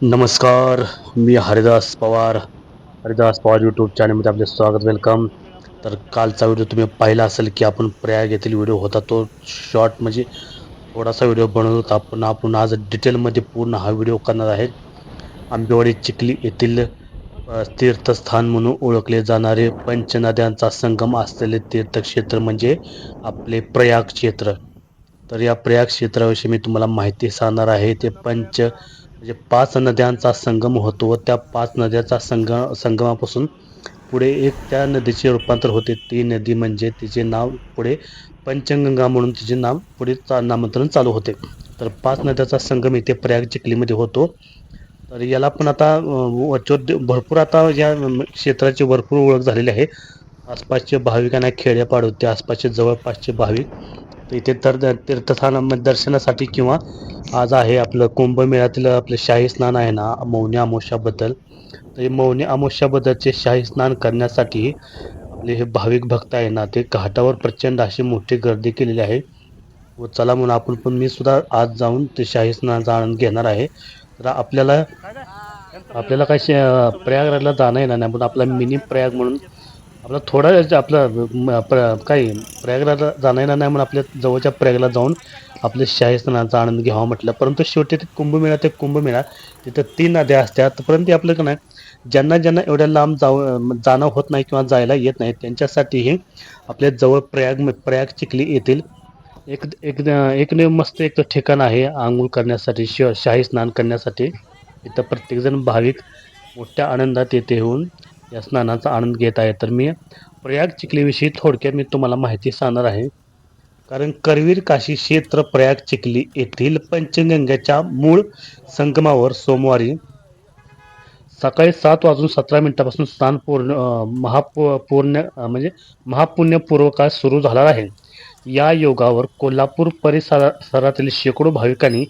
नमस्कार मी हरिदास पवार हरिदास पवार यूट्यूब चॅनलमध्ये आपले स्वागत वेलकम तर कालचा व्हिडिओ तुम्ही पाहिला असेल की आपण प्रयाग येथील व्हिडिओ होता तो शॉर्ट म्हणजे थोडासा व्हिडिओ बनवत होता. पण आपण आज डिटेलमध्ये पूर्ण हा व्हिडिओ करणार आहे. आंबेवाडी चिखली येथील तीर्थस्थान म्हणून ओळखले जाणारे पंचनद्यांचा संगम असलेले तीर्थक्षेत्र म्हणजे आपले प्रयाग क्षेत्र. तर या प्रयाग क्षेत्राविषयी मी तुम्हाला माहिती सांगणार आहे. ते पंच म्हणजे पाच नद्यांचा संगम होतो व त्या पाच नद्याचा संग संगमापासून पुढे एक त्या नदीचे रूपांतर होते. ती नदी म्हणजे तिचे नाव पुढे पंचगंगा म्हणून तिचे नाव पुढे चा नामांतरण चालू होते. तर पाच नद्याचा संगम इथे प्रयाग चिखलीमध्ये होतो. तर याला पण आता अं, भरपूर आता या क्षेत्राची भरपूर ओळख झालेली आहे. आसपासचे भाविकांना खेड्यापाड होते. आसपासचे जवळपासचे भाविक. तर इथे तर तीर्थस्थान दर्शनासाठी किंवा आज आहे आपलं कुंभमेळ्यातलं आपलं शाही स्नान आहे ना मौनी अमावस्याबद्दल. तर मौनी अमावस्याबद्दलचे शाही स्नान करण्यासाठी आपले हे भाविक भक्त आहे ना ते घाटावर प्रचंड अशी मोठी गर्दी केलेली आहे. व चला म्हणून आपण पण मी सुद्धा आज जाऊन ते शाही स्नानाचा आनंद घेणार आहे. तर आपल्याला आपल्याला काय प्रयागराजला जाणं येणार नाही पण आपला मिनी प्रयाग म्हणून आपला थोडा आपलं प्र काही प्रयागराजला जाणं येणार नाही म्हणून आपल्या जवळच्या प्रयागला जाऊन आपल्या शाही स्नानाचा आनंद घ्यावा म्हटलं. परंतु शेवटी ते कुंभमेळा ते कुंभमेळा तिथं तीन नद्या असतात. परंतु आपलं का नाही ज्यांना ज्यांना एवढ्या लांब जाऊ जाणं होत नाही किंवा जायला येत नाही त्यांच्यासाठीही आपल्या जवळ प्रयाग प्रयाग चिखली येथील एक एक एक मस्त एक ठिकाण आहे आंघोळ करण्यासाठी श शाही स्नान करण्यासाठी. इथं प्रत्येकजण भाविक मोठ्या आनंदात येथे येऊन या स्नानाचा आनंद घेत आहे. तर मी प्रयाग चिखलीविषयी थोडक्यात मी तुम्हाला माहिती सांगणार आहे. कारण करवीर काशी क्षेत्र प्रयाग चिखली येथील पंचगंगेच्या मूळ संगमावर सोमवारी सकाळी सात वाजून सतरा मिनिटापासून स्नान पूर्ण अं, महापू पूर्ण म्हणजे महापुण्य पूर्वकाळ सुरू झाला आहे. या योगावर कोल्हापूर परिसरातील शेकडो भाविकांनी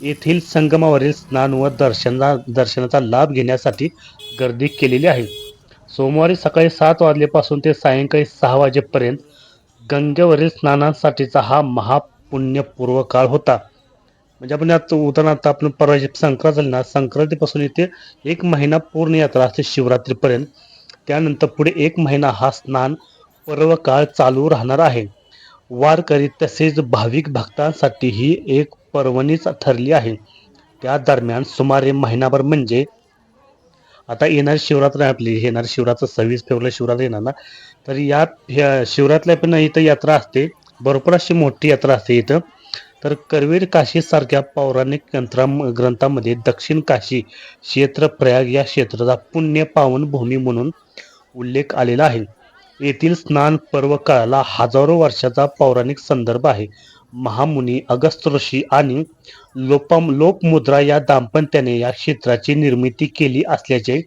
येथील संगमावरील स्नान व दर्शना दर्शनाचा लाभ घेण्यासाठी गर्दी केलेली आहे. सोमवारी सकाळी सात वाजल्यापासून ते सायंकाळी सहा वाजेपर्यंत गंगेवरील स्नानांसाठीचा हा महापुण्यपूर्व काळ होता. म्हणजे आपण आता उदाहरणार्थ आपण परवा संक्रांत झाली ना संक्रांतीपासून इथे एक महिना पूर्ण यात्रा असते शिवरात्रीपर्यंत. त्यानंतर पुढे एक महिना हा स्नान पर्व काळ चालू राहणार आहे. वारकरी तसेच भाविक भक्तांसाठी ही एक पर्वणीच ठरली आहे. त्या दरम्यान सुमारे महिनाभर म्हणजे आता येणारी शिवरात्र आपली येणार शिवरात्र सव्वीस फेब्रुवारी शिवरात्र येणार ना? तर या ह्या शिवरात्रीला पण इथं यात्रा असते. भरपूर अशी मोठी यात्रा असते इथं. तर करवीर काशी सारख्या पौराणिक ग्रंथा ग्रंथामध्ये दक्षिण काशी क्षेत्र प्रयाग या क्षेत्राचा पुण्य पावन भूमी म्हणून उल्लेख आलेला आहे. येथील स्नान पर्व काळाला हजारो वर्षाचा पौराणिक संदर्भ आहे. महामुनी अगस्त ऋषी आणि लोपम लोकमुद्रा या दाम्पत्याने या क्षेत्राची निर्मिती केली असल्याचे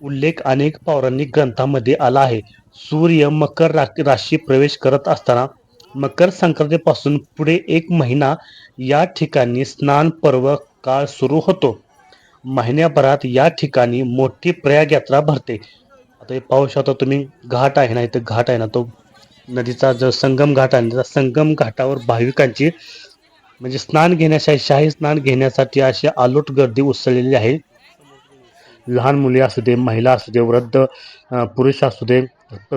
उल्लेख अनेक पौराणिक ग्रंथांमध्ये आला आहे. सूर्य मकर राशी प्रवेश करत असताना मकर संक्रांतीपासून पुढे एक महिना या ठिकाणी स्नान पर्व काळ सुरू होतो. महिन्याभरात या ठिकाणी मोठी प्रयाग यात्रा भरते. आता हे पाहू शकता तुम्ही घाट आहे ना इथं घाट आहे ना तो नदीचा जो संगम घाट आहे ना, संगम घाटावर भाविकांची म्हणजे स्नान घेण्यासाठी शाही स्नान घेण्यासाठी अशी आलोट गर्दी उसळलेली आहे. लहान मुले असू दे महिला असू दे वृद्ध पुरुष असू दे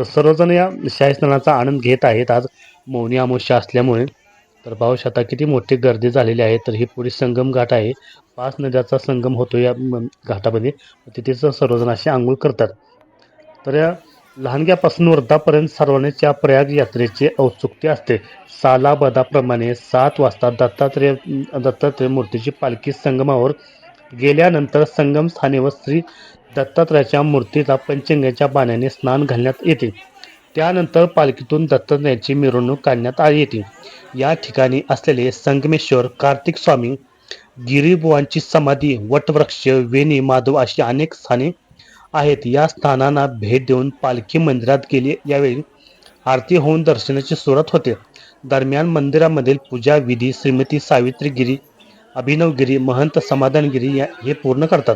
सर्वजण या शाही स्नानाचा आनंद घेत आहेत. आज मौनी अमावस्या असल्यामुळे तर पाहू शकता किती मोठी गर्दी झालेली आहे तर ही पुढे संगम घाट आहे. पाच नद्याचा संगम होतो या म, घाटामध्ये. तिथेच सर्वजण असे आंघोळ करतात. तर या लहानग्यापासून वृद्धापर्यंत सर्वांनीच या प्रयाग यात्रेची औत्सुक्य असते. सालाबदाप्रमाणे सात वाजता दत्तात्रेय दत्तात्रेय मूर्तीची पालखी संगमावर गेल्यानंतर संगम स्थानी व श्री दत्तात्रयाच्या मूर्तीला पंचंगाच्या पाण्याने स्नान घालण्यात येते. त्यानंतर पालखीतून दत्तात्रयाची मिरवणूक काढण्यात आली येते. या ठिकाणी असलेले संगमेश्वर कार्तिक स्वामी गिरीबुवांची समाधी वटवृक्ष वेणी माधव अशी अनेक स्थाने आहेत. या स्थानांना भेट देऊन पालखी मंदिरात गेली. यावेळी आरती होऊन दर्शनाची सुरुवात होते. दरम्यान मंदिरामधील पूजा विधी श्रीमती सावित्रीगिरी अभिनवगिरी महंत समाधानगिरी या हे पूर्ण करतात.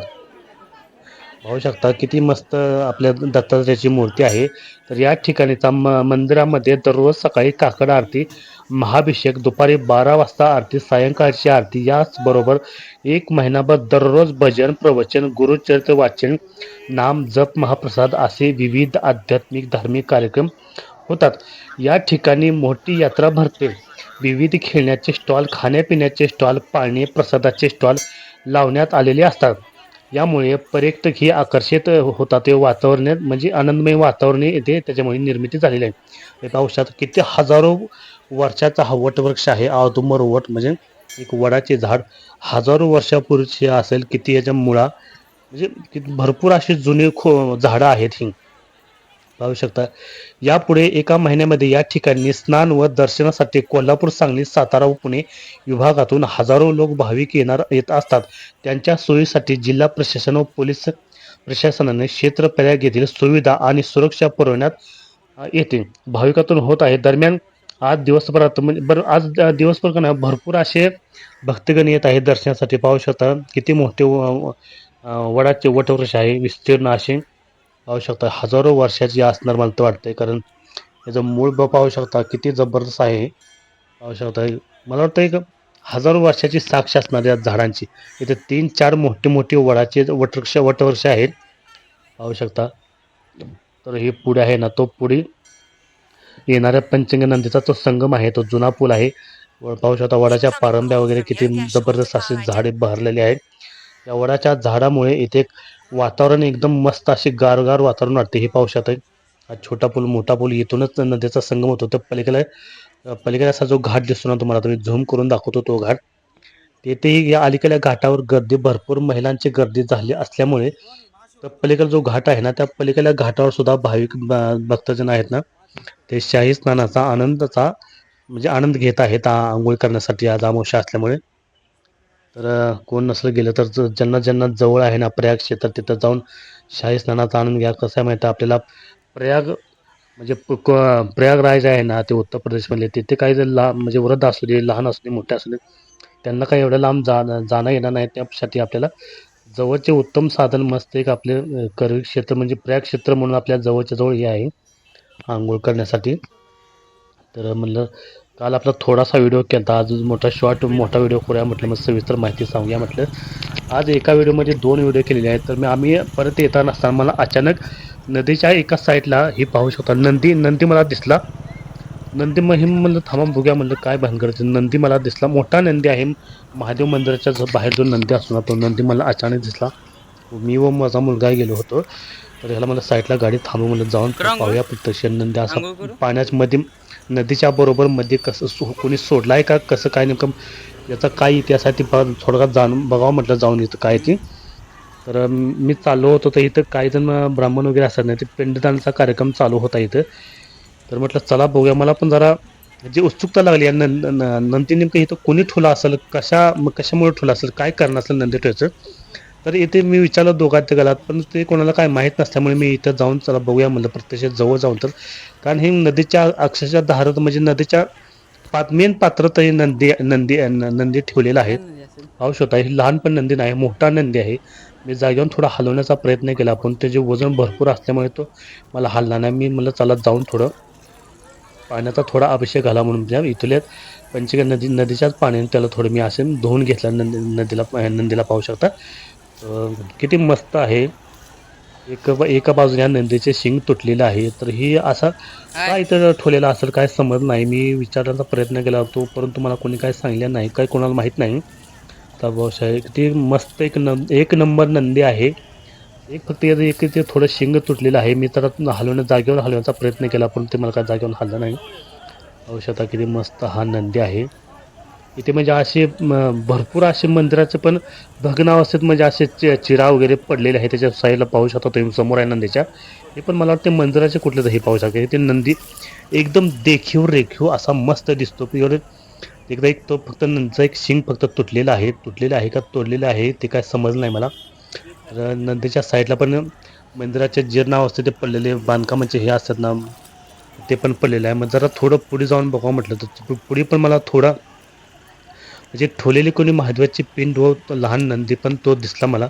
पाहू शकता किती मस्त आपल्या दत्तात्रयाची मूर्ती आहे. तर या ठिकाणीचा म मंदिरामध्ये दररोज सकाळी काकड आरती महाभिषेक दुपारी बारा वाजता आरती सायंकाळची आरती याचबरोबर एक महिनाभर दररोज भजन प्रवचन गुरुचरित्र वाचन नाम जप महाप्रसाद असे विविध आध्यात्मिक धार्मिक कार्यक्रम होतात. या ठिकाणी मोठी यात्रा भरते. विविध खेळण्याचे स्टॉल खाण्यापिण्याचे स्टॉल पाणी प्रसादाचे स्टॉल लावण्यात आलेले असतात. यामुळे पर्यटक ही आकर्षित होतात. ते वातावरण म्हणजे आनंदमय वातावरण येते. त्याच्यामुळे निर्मिती झालेली आहे. एका पाहू किती हजारो वर्षाचा हा वटवृक्ष आहे. औदुंबर वट म्हणजे एक वडाचे झाड. हजारो वर्षापूर्वीचे असेल किती याच्या मुळा म्हणजे भरपूर अशी जुनी खो झाडं आहेत ही. पाहू शकता. यापुढे एका महिन्यामध्ये या ठिकाणी स्नान व दर्शनासाठी कोल्हापूर सांगली सातारा व पुणे विभागातून हजारो लोक भाविक येणार येत असतात. त्यांच्या सोयीसाठी जिल्हा प्रशासन व पोलीस प्रशासनाने क्षेत्र पर्याय येथील सुविधा आणि सुरक्षा पुरवण्यात येते भाविकातून होत आहे. दरम्यान आज दिवसभरात म्हणजे बरं आज द- दिवसभर का भरपूर असे भक्तगण येत आहेत दर्शनासाठी. पाहू शकता किती मोठे व- वडाचे वटवृक्ष आहे विस्तीर्ण असे. पाहू शकता हजारो वर्षाची असणार मला तर वाटतंय कारण याचं मूळ पाहू शकता किती जबरदस्त आहे. पाहू शकता मला वाटतं एक हजारो वर्षाची साक्ष असणार या झाडांची. इथे तीन चार मोठे मोठे वडाचे वटवृक्ष वटवृक्ष आहेत. पाहू शकता. तर हे पुढे आहे ना तो पुढे येणाऱ्या पंचंग नदीचा तो संगम आहे तो जुना पूल आहे. पाहू शकता वडाच्या पारंब्या वगैरे किती जबरदस्त असे झाडे बहरलेले आहेत. या वडाच्या झाडामुळे इथे वातावरण एकदम मस्त असे गारगार वातावरण वाटते हे पाहू शकता. हा छोटा पूल मोठा पूल इथूनच नदीचा संगम होतो. तर पलीकडे पलीकडे असा जो घाट दिसतो ना तुम्हाला तुम्ही झूम करून दाखवतो तो घाट. तेथेही या अलीकडल्या घाटावर गर्दी भरपूर महिलांची गर्दी झाली असल्यामुळे तर पलीकडे जो घाट आहे ना त्या पलीकडल्या घाटावर सुद्धा भाविक भक्तजन आहेत ना ते शाही स्नानाचा आनंदाचा म्हणजे आनंद घेत आहेत आंघोळ करण्यासाठी आज अमावस्या असल्यामुळे. तर कोण नसलं गेलं तर ज्यांना ज्यांना जवळ आहे ना प्रयाग क्षेत्र तिथं जाऊन शाही स्नानाचा आनंद घ्या. कसं आहे माहिती आपल्याला? प्रयाग म्हणजे क- प्रयागराज आहे ना ते उत्तर प्रदेशमधले तिथे काही जर ला म्हणजे वृद्ध असू दे लहान असू दे मोठे असू दे त्यांना काही एवढं लांब जा जाणं येणार नाही. त्यासाठी आपल्याला जवळचे उत्तम साधन मस्त एक आपले करवी क्षेत्र म्हणजे प्रयाग क्षेत्र म्हणून आपल्या जवळच्या जवळ हे आहे. आंघोळ करण्यासाठी. तर म्हणलं काल आपला थोडासा व्हिडिओ केला आज मोठा शॉर्ट मोठा व्हिडिओ करूया म्हटलं. मग सविस्तर माहिती सांगूया म्हटलं. आज एका व्हिडिओमध्ये दोन व्हिडिओ केलेले आहेत. तर मी आम्ही परत येताना असताना मला अचानक नदीच्या एका साईडला ही पाहू शकता. नंदी नंदी मला दिसला. नंदी मग हे म्हणलं थांबा बघूया म्हणलं काय भानगड नंदी मला दिसला. मोठा नंदी आहे. महादेव मंदिराच्या बाहेर जो नंदी असतो ना तो नंदी मला अचानक दिसला. मी व माझा मुलगा गेलो होतो. तर ह्याला मला साईडला गाडी थांबू म्हणलं जाऊन पाहूया प्रत्यक्ष नंदी असा. पाण्याच्या मध्ये नदीच्या बरोबर मध्ये कसं सो कोणी सोडला आहे का? कसं काय नेमकं? याचा काय इतिहास आहे ते थोडक्यात जाणून बघावं म्हटलं जाऊन इथं काय ती. तर मी चाललो होतो तर इथं काही जण ब्राह्मण वगैरे असतात ना ते पिंडदानाचा कार्यक्रम चालू होता इथं. तर म्हटलं चला बघूया. मला पण जरा जी उत्सुकता लागली नं- नंदी नेमकं इथं कोणी ठेवला असेल? कशा मग कशामुळे ठेवला असेल? काय कारण असेल नंदी ठेवायचं तर इथे मी विचारलं दोघात ते गलात पण ते कोणाला काय माहीत नसल्यामुळे मी इथं जाऊन चला बघूया म्हणलं प्रत्यक्ष जवळ जाऊन तर. कारण हे नदीच्या अक्षरशः धारत म्हणजे नदीच्या पात मेन पात्रात हे नंदी नंदी न- नंदी ठेवलेला आहे. पाहू शकता ही लहान पण नंदी नाही मोठा नंदी आहे. मी जागेवर थोडा हलवण्याचा प्रयत्न केला पण त्याचे वजन भरपूर असल्यामुळे तो मला हलला नाही. मी म्हणलं चला जाऊन थोडं पाण्याचा थोडा अभिषेक घाला म्हणून त्या इथल्या पंचगंगा नदी नदीच्याच पाण्याने त्याला थोडं मी असे धुवून घेतलं नंदी नदीला नंदीला पाहू शकता. किती मस्त आहे. एक एका बाजूने या नंदीचे शिंग तुटलेलं आहे. तर ही असा काय इथं ठेवलेला असेल काय समज नाही. मी विचारण्याचा प्रयत्न केला होतो परंतु मला कोणी काय सांगितलं नाही. काय कोणाला माहीत नाही. तर बहुशा एक ती मस्त एक न एक नंबर नंदी आहे. एक फक्त याचं एक ते थोडं शिंग तुटलेलं आहे. मी तर हलवण्या जागेवर हलवण्याचा प्रयत्न केला पण ते मला काय जागेवर हललं नाही. शकता किती मस्त हा नंदी आहे. इथे म्हणजे असे भरपूर असे मंदिराचे पण भग्नावस्थेत म्हणजे असे चि- चिरा वगैरे पडलेले आहे त्याच्या साईडला पाहू शकता तुम्ही समोर आहे नंदीच्या. हे पण मला वाटते मंदिराचे कुठले हे पाहू शकता ते नंदी एकदम देखीव रेखीव असा मस्त दिसतो. एवढे एकदा एक तो फक्त नंदीचा एक शिंग फक्त तुटलेला आहे. तुटलेला आहे का? तोडलेला आहे. ते काय समजलं नाही मला. तर नंदीच्या साईडला पण मंदिराच्या जीर्णावस्थेत ते पडलेले बांधकामाचे हे असतात ना ते पण पडलेलं आहे. मग जरा थोडं पुढे जाऊन बघावं म्हटलं तर पुढे पण मला थोडा म्हणजे ठेवलेली कोणी महादेवाची पिंड व तो लहान नंदी पण तो दिसला मला.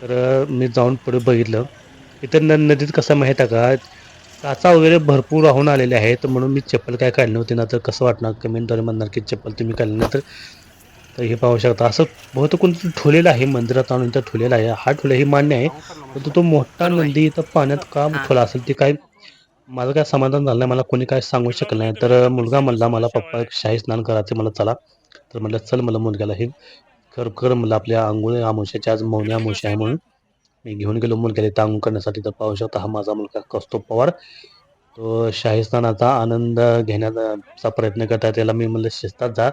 तर मी जाऊन पुढे बघितलं. इतर न नदीत कसं माहीत आहे का? काचा वगैरे भरपूर राहून आलेले आहेत. म्हणून मी चप्पल काय काढली नव्हती. ना तर कसं वाटणार? कमेंटद्वारे म्हणणार की चप्पल तुम्ही काढली नाही तर तर हे पाहू शकता. असं बहुतेक कोणतं ठेवलेलं आहे मंदिरात आणून इथं ठोलेला आहे. हा ठोला हे मान्य आहे. परंतु तो मोठा नंदी इथं पाण्यात का ठोला असेल ते काय माझं काय समाधान झालं नाही. मला कोणी काय सांगू शकलं नाही. तर मुलगा म्हणला मला पप्पा एक शाही स्नान करायचं मला चला. तर म्हटलं चल मला मुलग्याला हे कर कर मला आपल्या आंघोळ आमुष्याची आज मौनी आमुष्य आहे म्हणून. मी घेऊन गेलो मुलग्याला इथं आंघोळ करण्यासाठी. तर पाहू शकता हा माझा मुलगा कौस्तुभ पवार. तो शाही स्नानाचा आनंद घेण्याचा प्रयत्न करतात त्याला मी म्हणलं शिस्तात जा.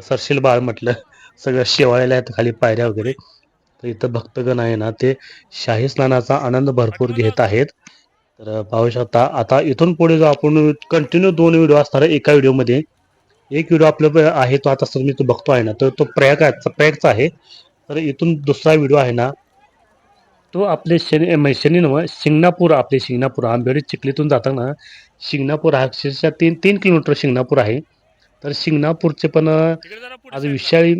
सरशील बाळ म्हटलं सगळं शेवाळ्याला आहेत खाली पायऱ्या वगैरे. तर इथं भक्तगण आहे ना ते शाही स्नानाचा आनंद भरपूर घेत आहेत. तर पाहू शकता आता इथून पुढे जो आपण कंटिन्यू दोन व्हिडिओ असणार एका व्हिडिओमध्ये एक व्हिडिओ आपलं आहे तो आता सर मी तो बघतो आहे ना तर तो प्रयागाचा प्रयागचा आहे. तर इथून दुसरा व्हिडिओ आहे ना तो आपले शनी शनी नव शिंगणापूर आपले शिंगणापूर आंबेडी चिखलीतून जाताना शिंगणापूर हा अक्षरशः तीन तीन किलोमीटर शिंगणापूर आहे. तर शिंगणापूरचे पण आज विशाळी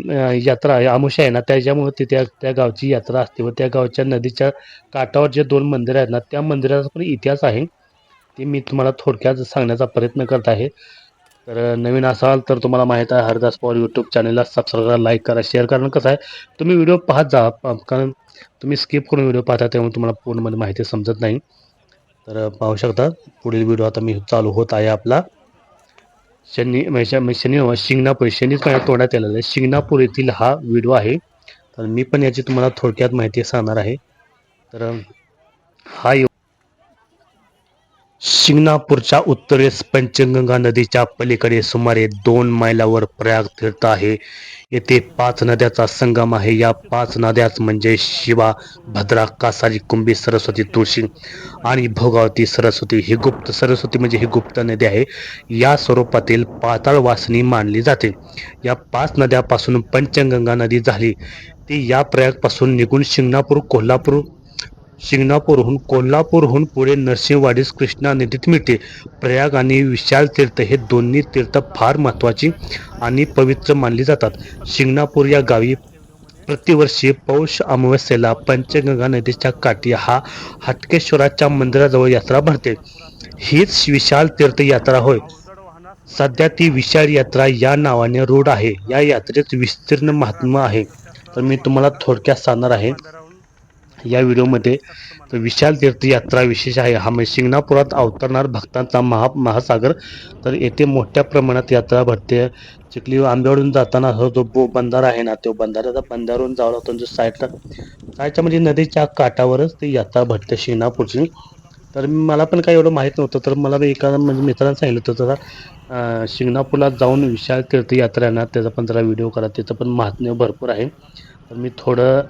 यात्रा आहे आमुषा आहे ना त्याच्यामुळे ते त्या त्या गावची यात्रा असते व त्या गावच्या नदीच्या काठावर जे दोन मंदिरं आहेत ना त्या मंदिराचा पण इतिहास आहे. ते मी तुम्हाला थोडक्यात सांगण्याचा प्रयत्न करत आहे. तर नवीन असाल तर तुम्हाला माहीत आहे हरदास पवार यूट्यूब चॅनलला सबस्क्राईब करा लाईक करा शेअर करा. कसं आहे तुम्ही व्हिडिओ पाहत जा प- कारण तुम्ही स्किप करून व्हिडिओ पाहता त्यामुळे तुम्हाला पूर्णमध्ये माहिती समजत नाही. तर पाहू शकता पुढील व्हिडिओ आता मी चालू होत आहे आपला. शनी म्हणजे शनी शिंगणापूर शनीच माझ्या तोंडात आलेला आहे. शिंगणापूर येथील हा व्हिडिओ आहे. तर मी पण याची तुम्हाला थोडक्यात माहिती सांगणार आहे. तर हा शिंगणापूरच्या उत्तरेस पंचगंगा नदीच्या पलीकडे सुमारे दोन मैलावर प्रयाग तीर्थ आहे. येथे पाच नद्याचा संगम आहे. या पाच नद्याच म्हणजे शिवा भद्रा कासारी कुंभी सरस्वती तुळशी आणि भोगावती सरस्वती. ही गुप्त सरस्वती म्हणजे ही गुप्त नदी आहे. या स्वरूपातील पाताळ वासनी मानली जाते. या पाच नद्यापासून पंचगंगा नदी झाली. ती या प्रयागपासून निघून शिंगणापूर कोल्हापूर शिंगणापूरहून कोल्हापूरहून पुढे नरसिंहवाडीस कृष्णा नदीत मिळते प्रयाग आणि विशाल तीर्थ हे दोन्ही तीर्थ फार महत्त्वाची आणि पवित्र मानली जातात. शिंगणापूर या गावी प्रतिवर्षी पौष अमावस्येला पंचगंगा नदीच्या काठी हा हटकेश्वराच्या मंदिराजवळ यात्रा भरते. हीच विशाल तीर्थयात्रा होय. सध्या ती विशाल यात्रा या नावाने रूढ आहे. या यात्रेत विस्तीर्ण महात्मा आहे. तर मी तुम्हाला थोडक्यात सांगणार आहे. या व्हिडिओमध्ये तर विशाल तीर्थयात्रा विशेष आहे. हा म्हणजे शिंगणापुरात अवतरणार भक्तांचा महा महासागर. तर येथे मोठ्या प्रमाणात यात्रा भरते. चिखली आंब्यावरून जाताना हा जो बो बंधारा आहे ना तो बंधाऱ्याचा बंधारून जावं लागतो. जो साईडला साईडच्या म्हणजे नदीच्या काठावरच ती यात्रा भरते शिंगणापूरची. तर मला पण काही एवढं माहीत नव्हतं. तर मला एका म्हणजे मित्रानं सांगितलं होतं जरा शिंगणापूरला जाऊन विशाल तीर्थयात्रा ना त्याचा पण जरा व्हिडिओ करा. त्याचं पण महात्म्य भरपूर आहे. तर मी थोडं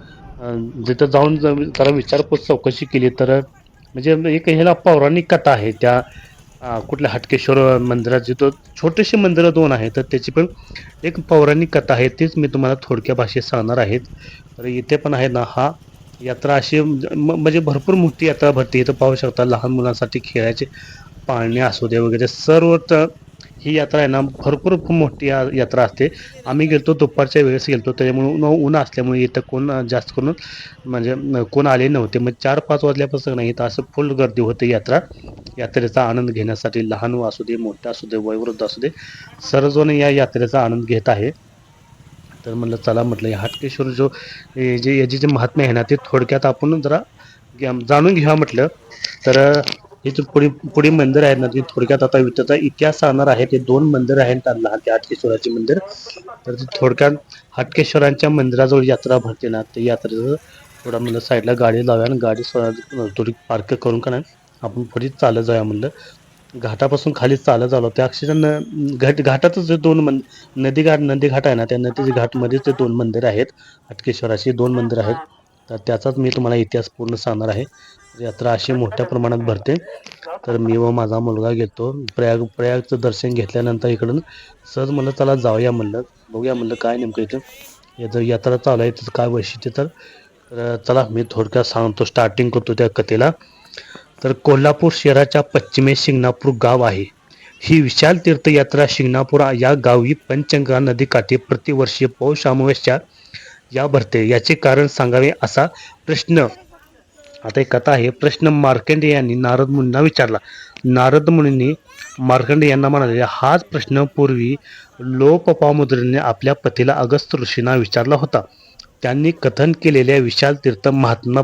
जिथं जाऊन जर जरा विचारपूस चौकशी केली तर म्हणजे एक ह्याला पौराणिक कथा आहे त्या कुठल्या हटकेश्वर मंदिरात जिथं छोटेशी मंदिरं दोन आहेत तर त्याची पण एक पौराणिक कथा आहे तीच मी तुम्हाला थोडक्या भाषेत सांगणार आहेत. तर इथे पण आहे ना हा यात्रा अशी म- म्हणजे भरपूर मोठी यात्रा भरते. इथं पाहू शकता लहान मुलांसाठी खेळायचे पाळणे असू दे वगैरे सर्व तर ही यात्रा आहे ना भरपूर खूप मोठी यात्रा असते. आम्ही गेलतो दुपारच्या वेळेस गेलतो त्याच्यामुळे ऊन ऊन असल्यामुळे इथं कोण जास्त करून म्हणजे कोण आले नव्हते. मग चार पाच वाजल्यापासून नाही इथं असं फुल गर्दी होते यात्रा. यात्रेचा आनंद घेण्यासाठी लहान असू दे मोठं असू दे वयोवृद्ध असू दे सर्वजण या यात्रेचा आनंद घेत आहे. तर म्हटलं चला म्हटलं या हाटकेश्वर जो जे याचे जे महात्म्य आहे ना ते थोडक्यात आपण जरा जाणून घ्या म्हटलं. तर हे जे पुढे पुढे मंदिर आहेत ना ते थोडक्यात आता त्याचा इतिहास सांगणार आहे ते दोन मंदिर आहेत त्यांना ते हाटकेश्वराचे मंदिर. तर ते थोडक्यात हाटकेश्वरांच्या मंदिराजवळ यात्रा भरते ना ते यात्रेचं थोडा म्हणलं साईडला गाडी लावूया आणि गाडी थोडी पार्क करून का नाही आपण पुढे चालत जाऊया म्हणलं. घाटापासून खाली चालत आलो त्या अक्षरशः न- घाट घाटातच जे दोन मन नदी घाट नदी घाट आहे ना त्या नदीच्या घाटमध्येच ते दोन मंदिर आहेत हाटकेश्वराचे दोन मंदिर आहेत. तर त्याचाच मी तुम्हाला इतिहास पूर्ण सांगणार आहे. यात्रा अशी मोठ्या प्रमाणात भरते. तर मी व माझा मुलगा घेतो प्रयाग प्रयागचं दर्शन घेतल्यानंतर इकडून सहज म्हणलं चला जाऊया म्हणलं. बघूया म्हणलं काय नेमकं इथं. याचं यात्रा चालू आहे त्याचं काय वैशिष्ट्य तर तर चला मी थोडक्यात सांगतो. स्टार्टिंग करतो त्या कथेला. तर कोल्हापूर शहराच्या पश्चिमेस शिंगणापूर गाव आहे. ही विशाल तीर्थयात्रा शिंगणापूर या गावी पंचगंगा नदीकाठी प्रतिवर्षी पौष अमावस्या या भरते. याचे कारण सांगावे असा प्रश्न आता एक कथा आहे. प्रश्न मार्कंडे यांनी नारद मुनींना विचारला. नारद मुनींनी मार्कंडे यांना म्हणाले हाच प्रश्न पूर्वी लोपपामुद्रेने आपल्या पतीला अगस्त ऋषींना विचारला होता. त्यांनी कथन केलेल्या विशाल तीर्थ महात्मा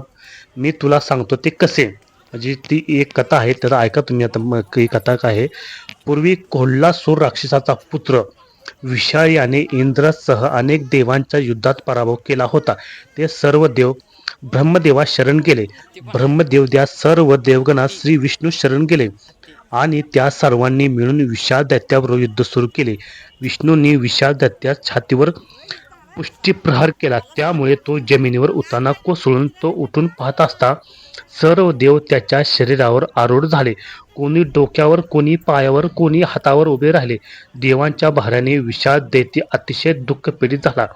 मी तुला सांगतो ते कसे? म्हणजे ती एक कथा आहे तर ऐका तुम्ही आता मग ही कथा काय आहे. पूर्वी कोल्हासूर राक्षसाचा पुत्र विशाळ याने इंद्रासह अनेक देवांच्या युद्धात पराभव केला होता. ते सर्व देव ब्रह्मदेवा शरण गेले ब्रह्मदेव त्या सर्व देवगणात श्री विष्णू शरण गेले आणि त्या सर्वांनी मिळून विशाल दैत्याबरोबर युद्ध सुरू केले. विष्णूंनी विशाल दैत्या छातीवर पुष्टीप्रहार केला. त्यामुळे तो जमिनीवर उताना कोसळून तो उठून पाहत असता सर्व देव त्याच्या शरीरावर आरूढ झाले. कोणी डोक्यावर कोणी पायावर कोणी हातावर उभे राहिले. देवांच्या भाराने विषाद दैत्य अतिशय दुःख पीडित झाला.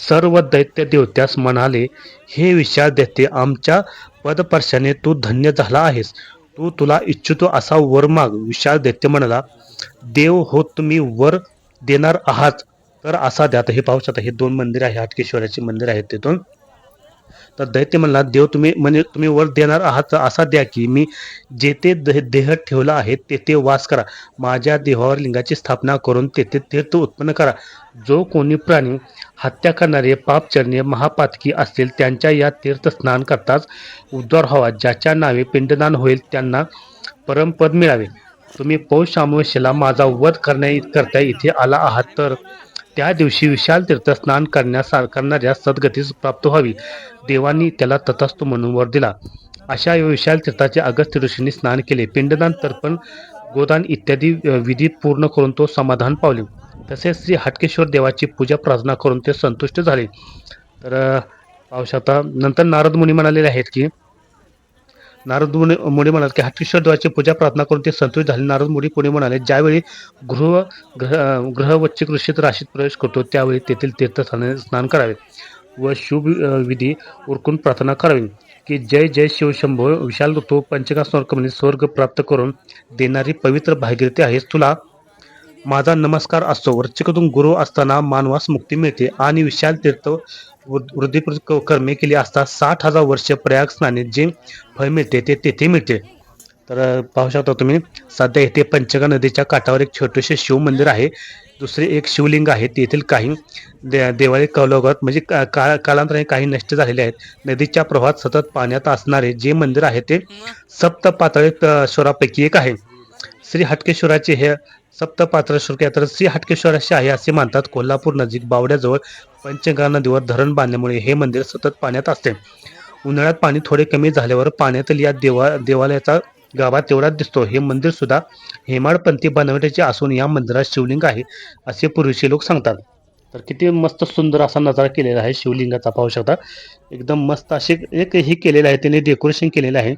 सर्व दैत्य देवत्यास म्हणाले हे विशाल दैत्य आमच्या पदपर्शाने तू धन्य झाला आहेस. तू तुला इच्छितो असा वर माग. विशाल दैत्य म्हणाला देव हो तुम्ही वर देणार आहात. तर असा द्या आता हे पाहू शकता हे दोन मंदिर आहे हाटकेश्वराचे मंदिर आहेत तिथून. तर दैत्य म्हणला देव तुम्ही म्हणजे तुम्ही वर देणार आहात असा द्या की मी जेथे देह देह ठेवला आहे तेथे वास करा. माझ्या देहावर लिंगाची स्थापना करून तेथे तीर्थ उत्पन्न करा. जो कोणी प्राणी हत्या करणारे पापचरणे महापातकी असतील त्यांच्या या तीर्थ स्नान करताच उद्धार व्हावा. ज्याच्या नावे पिंडदान होईल त्यांना परमपद मिळावे. तुम्ही पौष अमावस्येला माझा वध करण्या करता इथे आला आहात तर त्या दिवशी विशाल तीर्थ स्नान करण्यास करणाऱ्या सद्गतीस प्राप्त व्हावी. देवांनी त्याला तथास्तु म्हणून वर दिला. अशा विशाल तीर्थाचे अगस्त्य ऋषींनी स्नान केले. पिंडदान तर्पण गोदान इत्यादी विधी पूर्ण करून तो समाधान पावले. तसेच श्री हटकेश्वर देवाची पूजा प्रार्थना करून ते संतुष्ट झाले. तर अ, पाहू शकता नंतर नारद मुनी म्हणालेले आहेत की नारद मुनी मुनी म्हणाले की हटकेश्वर देवाची पूजा प्रार्थना करून ते संतुष्ट झाले. नारद मुनी पुणे म्हणाले ज्यावेळी गृह ग्रह ग्रह वच्चिक ऋषीत राशीत प्रवेश करतो त्यावेळी तेथील तीर्थस्थाने स्नान करावे व शुभ विधी उरकून प्रार्थना करावी. की जय जय शिवशंभो विशाल ऋतू पंचका स्वर्ग म्हणजे स्वर्ग प्राप्त करून देणारी पवित्र भागीरथी आहेस तुला. माझा नमस्कार असतो वृश्चिकातून गुरु असताना मानवास मुक्ती मिळते आणि विशाल तीर्थ वृद्धी कर्मे केली असता साठ हजार वर्ष प्रयाग स्नाने जे फळ मिळते ते तेथे मिळते. तर पाहू शकता तुम्ही सध्या येथे पंचगा नदीच्या काठावर एक छोटेसे शिव मंदिर आहे. दुसरे एक शिवलिंग आहे. तेथील काही दे देवाळी कौलगत म्हणजे का का- कालांतराने काही नष्ट झालेले आहेत. नदीच्या प्रवाहात सतत पाण्यात असणारे जे मंदिर आहे ते सप्त पातळी स्वरापैकी एक आहे. श्री हटकेश्वराचे हे सप्तपात्र पात्रश्वर यात्रा श्री हटकेश्वराचे आहे असे मानतात. कोल्हापूर नजीक बावड्याजवळ पंचगंगा नदीवर धरण बांधल्यामुळे हे मंदिर सतत पाण्यात असते. उन्हाळ्यात पाणी थोडे कमी झाल्यावर पाण्यातील या देवा देवालयाचा गाभा तेवढाच दिसतो. हे मंदिर सुद्धा हेमाडपंथी बनवण्याचे असून या मंदिरात शिवलिंग आहे असे पूर्वीचे लोक सांगतात. तर किती मस्त सुंदर असा नजारा केलेला आहे शिवलिंगाचा पाहू शकता. एकदम मस्त असे एक हे केलेलं आहे त्याने डेकोरेशन केलेलं आहे.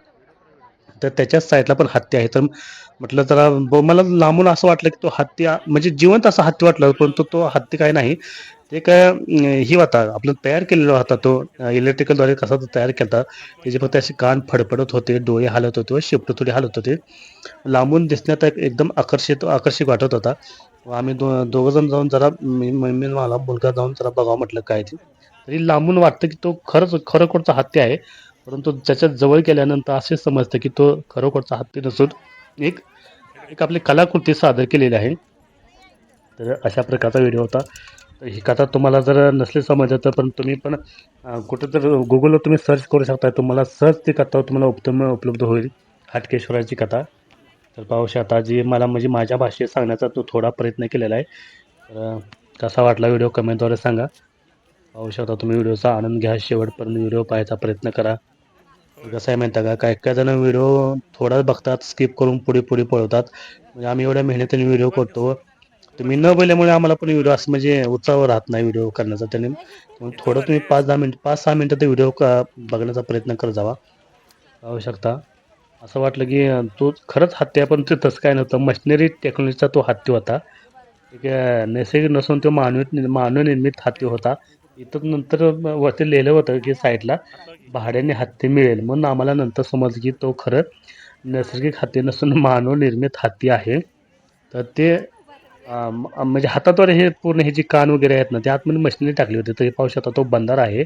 तर त्याच्याच साईडला पण हत्ती आहे. तर म्हटलं जरा ब- मला लांबून असं वाटलं की तो हत्ती म्हणजे जिवंत असा हत्ती वाटला परंतु तो हत्ती काय नाही. ते काय ही होता आपलं तयार केलेला होता तो इलेक्ट्रिकलद्वारे कसा तो तयार केला त्याचे फक्त असे कान फडफडत होते डोळे हालत होते व शेपट थोडी हालत होते. लांबून दिसण्यात एक- एकदम आकर्षित आकर्षक वाटत होता. आम्ही दो दोघं जण जाऊन जरा मी मम्मी मला मुलगा जाऊन जरा बघावं म्हटलं काय ते. तरी लांबून वाटतं की तो खरंच खरोखरचा हत्ती आहे. परंतु त्याच्यात जवळ गेल्यानंतर असे समजतं की तो खरोखरचा हत्ती नसून एक एक आपली कलाकृती सादर केलेली आहे. तर अशा प्रकारचा व्हिडिओ होता. तर ही कथा तुम्हाला जर नसली समजलं तर पण तुम्ही पण अं, कुठं तर गुगलवर तुम्ही सर्च करू शकता. तुम्हाला सहज ती कथा तुम्हाला उत्तम उपलब्ध होईल. हाटकेश्वराची कथा. तर पाहू शकता जी मला म्हणजे माझ्या भाषेत सांगण्याचा तो थोडा प्रयत्न केलेला आहे. तर कसा वाटला व्हिडिओ कमेंटद्वारे सांगा. पाहू शकता तुम्ही व्हिडिओचा आनंद घ्या. शेवटपर्यंत व्हिडिओ पाहायचा प्रयत्न करा. कसं आहे माहिती का? काय काही जण व्हिडिओ थोडाच बघतात स्किप करून पुढे पुढे पळवतात. म्हणजे आम्ही एवढ्या मेहनतीने व्हिडिओ करतो. तुम्ही न बोलल्यामुळे आम्हाला पण व्हिडिओ असं म्हणजे उत्साह राहत नाही व्हिडिओ करण्याचा. त्याने थोडं तुम्ही पाच दहा मिनिट पाच सहा मिनिटं ते व्हिडिओ बघण्याचा प्रयत्न करत जावा. पाहू शकता असं वाटलं की तो खरंच हत्ती आहे पण ते तसं काय नव्हतं. मशिनरी टेक्नॉलॉजीचा तो हत्ती होता. एक नैसर्गिक नसून तो मानवी मानवनिर्मित हत्ती होता. इथं नंतर वरती लिहिलं होतं की साईडला भाड्याने हत्ती मिळेल. म्हणून आम्हाला नंतर समजलं की तो खरं नैसर्गिक हत्ती नसून मानवनिर्मित हत्ती आहे. तर ते म्हणजे हाताद्वारे हे पूर्ण हे जे कान वगैरे आहेत ना ते आतमध्ये मशिनरी टाकली होती. तर हे पाहू शकता तो बंधारा आहे.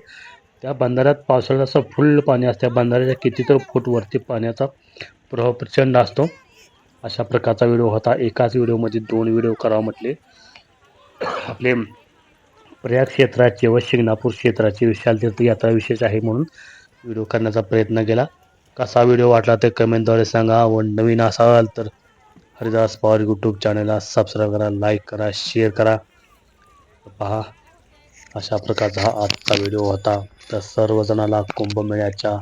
त्या बंधाऱ्यात पावसाळ्यात असं फुल पाणी असतं. त्या बंधाऱ्याच्या कितीतर फूट वरती पाण्याचा प्रवाह प्रचंड असतो. अशा प्रकारचा व्हिडिओ होता. एकाच व्हिडिओमध्ये दोन व्हिडिओ करावं म्हटले. आपले प्रयाग क्षेत्राचे व शिंगणापूर क्षेत्राचे विशाल तीर्थ यात्रा विशेष आहे म्हणून व्हिडिओ करण्याचा प्रयत्न केला. कसा व्हिडिओ वाटला ते कमेंटद्वारे सांगा व नवीन असाल तर हरिदास पवार यूट्यूब चॅनलला सबस्क्राईब करा लाईक करा शेअर करा. पहा अशा प्रकारचा हा आजचा व्हिडिओ होता. तर सर्वजणाला कुंभमेळ्याच्या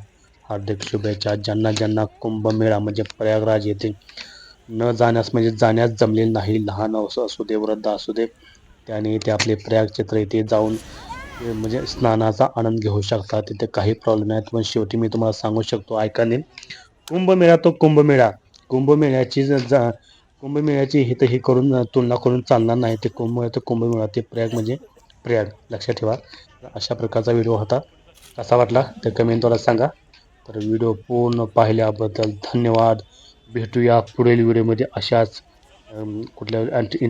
हार्दिक शुभेच्छा. ज्यांना ज्यांना कुंभमेळा म्हणजे प्रयागराज येथे न जाण्यास म्हणजे जाण्यास जमलेलं नाही लहान असू दे वृद्ध असू दे त्याने ते आपले प्रयाग क्षेत्र येथे जाऊन म्हणजे स्नानाचा आनंद घेऊ शकता तिथे काही प्रॉब्लेम नाही पण शेवटी मी तुम्हाला सांगू शकतो ऐकाने कुंभमेळा तो कुंभमेळा. कुंभमेळ्याची जा कुंभमेळ्याची हित हे करून तुलना करून चालणार नाही. ते कुंभमेळा तर कुंभमेळा ते प्रयाग म्हणजे प्रयाग. लक्षात ठेवा. अशा प्रकारचा व्हिडिओ होता. कसा वाटला? ते कमेंटद्वारे सांगा. तर व्हिडिओ पूर्ण पाहिल्याबद्दल धन्यवाद. भेटूया पुढील व्हिडिओमध्ये अशाच कुठल्या इंटरेस्ट